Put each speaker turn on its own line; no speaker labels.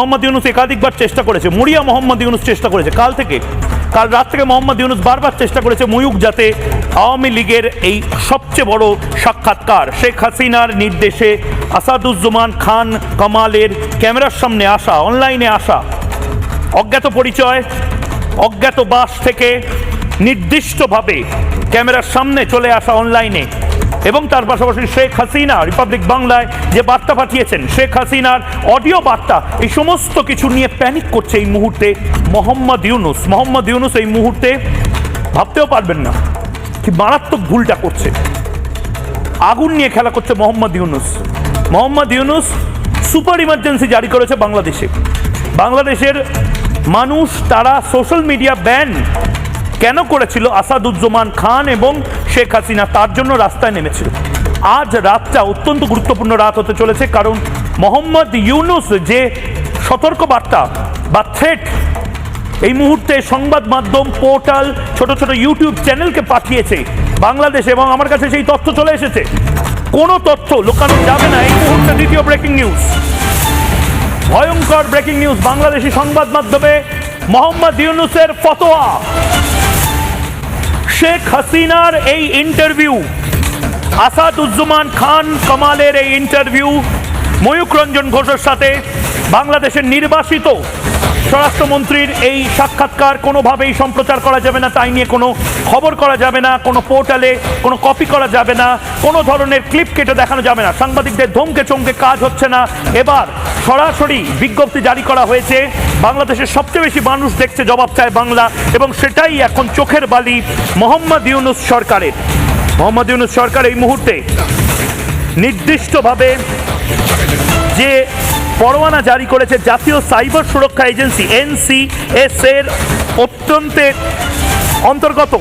মোহাম্মদ ইউনুস একাধিকবার চেষ্টা করেছে, মুড়িয়া মোহাম্মদ ইউনুস চেষ্টা করেছে, কাল থেকে, কাল রাত থেকে মোহাম্মদ ইউনুস বারবার চেষ্টা করেছে ময়ূক যাতে আওয়ামী লীগের এই সবচেয়ে বড় সাক্ষাৎকার, শেখ হাসিনার নির্দেশে আসাদুজ্জামান খান কামালের ক্যামেরার সামনে আসা, অনলাইনে আসা, অজ্ঞাত পরিচয়, অজ্ঞাত বাস থেকে নির্দিষ্টভাবে ক্যামেরার সামনে চলে আসা অনলাইনে এবং তার পাশাপাশি শেখ হাসিনা রিপাবলিক বাংলায় যে বার্তা পাঠিয়েছেন, শেখ হাসিনার অডিও বার্তা, এই সমস্ত কিছু নিয়ে প্যানিক করছে এই মুহূর্তে মোহাম্মদ ইউনুস। মোহাম্মদ ইউনুস এই মুহূর্তে ভাবতেও পারবেন না কি মারাত্মক ভুলটা করছে। আগুন নিয়ে খেলা করছে মোহাম্মদ ইউনুস। মোহাম্মদ ইউনুস সুপার ইমার্জেন্সি জারি করেছে বাংলাদেশে। বাংলাদেশের মানুষ, তারা সোশ্যাল মিডিয়া ব্যান কেন করেছিল? আসাদুজ্জামান খান এবং শেখ হাসিনা তার জন্য রাস্তায় নেমেছিল। আজ রাতটা অত্যন্ত গুরুত্বপূর্ণ রাত হতে চলেছে কারণ মোহাম্মদ ইউনুস যে সতর্ক বার্তা বা থ্রেট এই মুহূর্তে সংবাদ মাধ্যম পোর্টাল ছোট ছোট ইউটিউব চ্যানেলকে পাঠিয়েছে বাংলাদেশ এবং আমার কাছে সেই তথ্য চলে এসেছে। কোনো তথ্য লুকানো যাবে না এই মুহূর্তে দ্বিতীয় ব্রেকিং নিউজ ভয়ঙ্কর ব্রেকিং নিউজ বাংলাদেশি সংবাদ মাধ্যমে মোহাম্মদ ইউনুসের ফতোয়া। শেখ হাসিনার এই ইন্টারভিউ আসাদুজ্জামান খান কামালের এই ইন্টারভিউ ময়ূক রঞ্জন ঘোষের সাথে বাংলাদেশের নির্বাসিত স্বরাষ্ট্রমন্ত্রীর এই সাক্ষাৎকার কোনোভাবেই সম্প্রচার করা যাবে না, তাই নিয়ে কোনো খবর করা যাবে না, কোনো পোর্টালে কোনো কপি করা যাবে না, কোনো ধরনের ক্লিপ কেটে দেখানো যাবে না। সাংবাদিকদের ধমকে চমকে কাজ হচ্ছে না। এবার সরাসরি বিজ্ঞপ্তি জারি করা হয়েছে, বাংলাদেশের সবচেয়ে বেশি মানুষ দেখছে জবাব চায় বাংলা এবং সেটাই এখন চোখের বালি মোহাম্মদ ইউনুস সরকারের। মোহাম্মদ ইউনুস সরকার এই মুহূর্তে নির্দিষ্টভাবে যে পরোয়ানা জারি করেছে জাতীয় সাইবার সুরক্ষা এজেন্সি এনসিএস এর অত্যন্তের অন্তর্গত।